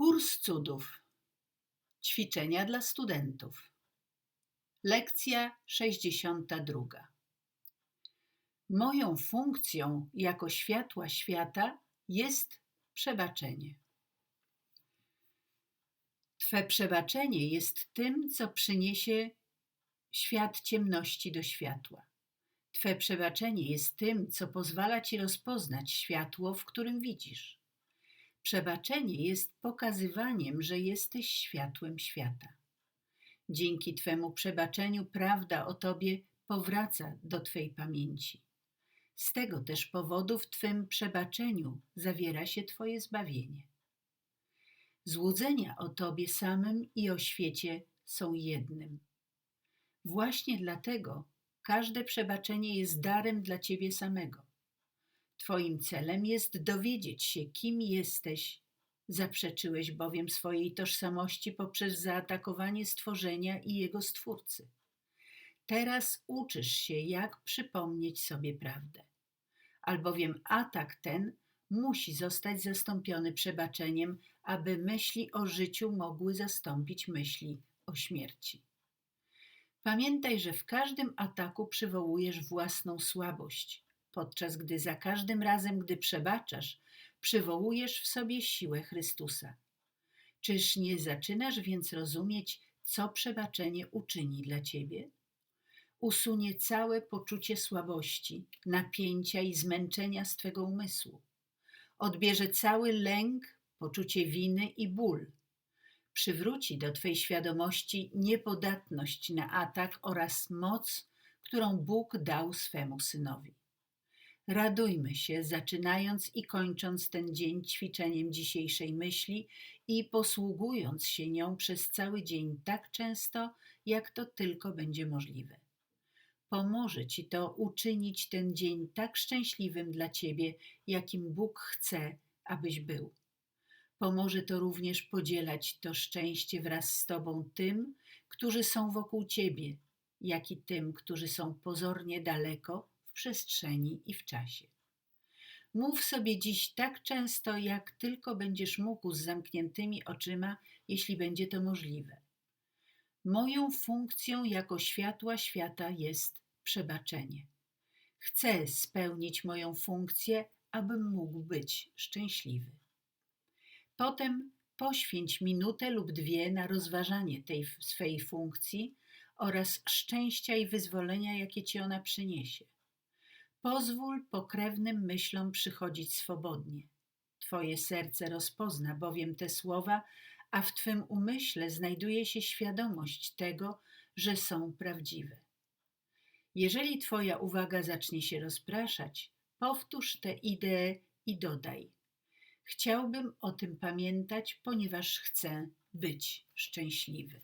Kurs cudów. Ćwiczenia dla studentów. Lekcja 62. Moją funkcją jako światła świata jest przebaczenie. Twe przebaczenie jest tym, co przyniesie świat ciemności do światła. Twe przebaczenie jest tym, co pozwala ci rozpoznać światło, w którym widzisz. Przebaczenie jest pokazywaniem, że jesteś światłem świata. Dzięki Twemu przebaczeniu prawda o Tobie powraca do Twej pamięci. Z tego też powodu w Twym przebaczeniu zawiera się Twoje zbawienie. Złudzenia o Tobie samym i o świecie są jednym. Właśnie dlatego każde przebaczenie jest darem dla Ciebie samego. Twoim celem jest dowiedzieć się, kim jesteś. Zaprzeczyłeś bowiem swojej tożsamości poprzez zaatakowanie stworzenia i jego stwórcy. Teraz uczysz się, jak przypomnieć sobie prawdę. Albowiem atak ten musi zostać zastąpiony przebaczeniem, aby myśli o życiu mogły zastąpić myśli o śmierci. Pamiętaj, że w każdym ataku przywołujesz własną słabość, podczas gdy za każdym razem, gdy przebaczasz, przywołujesz w sobie siłę Chrystusa. Czyż nie zaczynasz więc rozumieć, co przebaczenie uczyni dla ciebie? Usunie całe poczucie słabości, napięcia i zmęczenia z twego umysłu. Odbierze cały lęk, poczucie winy i ból. Przywróci do twej świadomości niepodatność na atak oraz moc, którą Bóg dał swemu synowi. Radujmy się, zaczynając i kończąc ten dzień ćwiczeniem dzisiejszej myśli i posługując się nią przez cały dzień tak często, jak to tylko będzie możliwe. Pomoże Ci to uczynić ten dzień tak szczęśliwym dla Ciebie, jakim Bóg chce, abyś był. Pomoże to również podzielać to szczęście wraz z Tobą tym, którzy są wokół Ciebie, jak i tym, którzy są pozornie daleko w przestrzeni i w czasie. Mów sobie dziś tak często, jak tylko będziesz mógł z zamkniętymi oczyma, jeśli będzie to możliwe. Moją funkcją jako światła świata jest przebaczenie. Chcę spełnić moją funkcję, abym mógł być szczęśliwy. Potem poświęć minutę lub dwie na rozważanie tej swej funkcji oraz szczęścia i wyzwolenia, jakie ci ona przyniesie. Pozwól pokrewnym myślom przychodzić swobodnie. Twoje serce rozpozna bowiem te słowa, a w Twym umyśle znajduje się świadomość tego, że są prawdziwe. Jeżeli Twoja uwaga zacznie się rozpraszać, powtórz tę ideę i dodaj: Chciałbym o tym pamiętać, ponieważ chcę być szczęśliwy.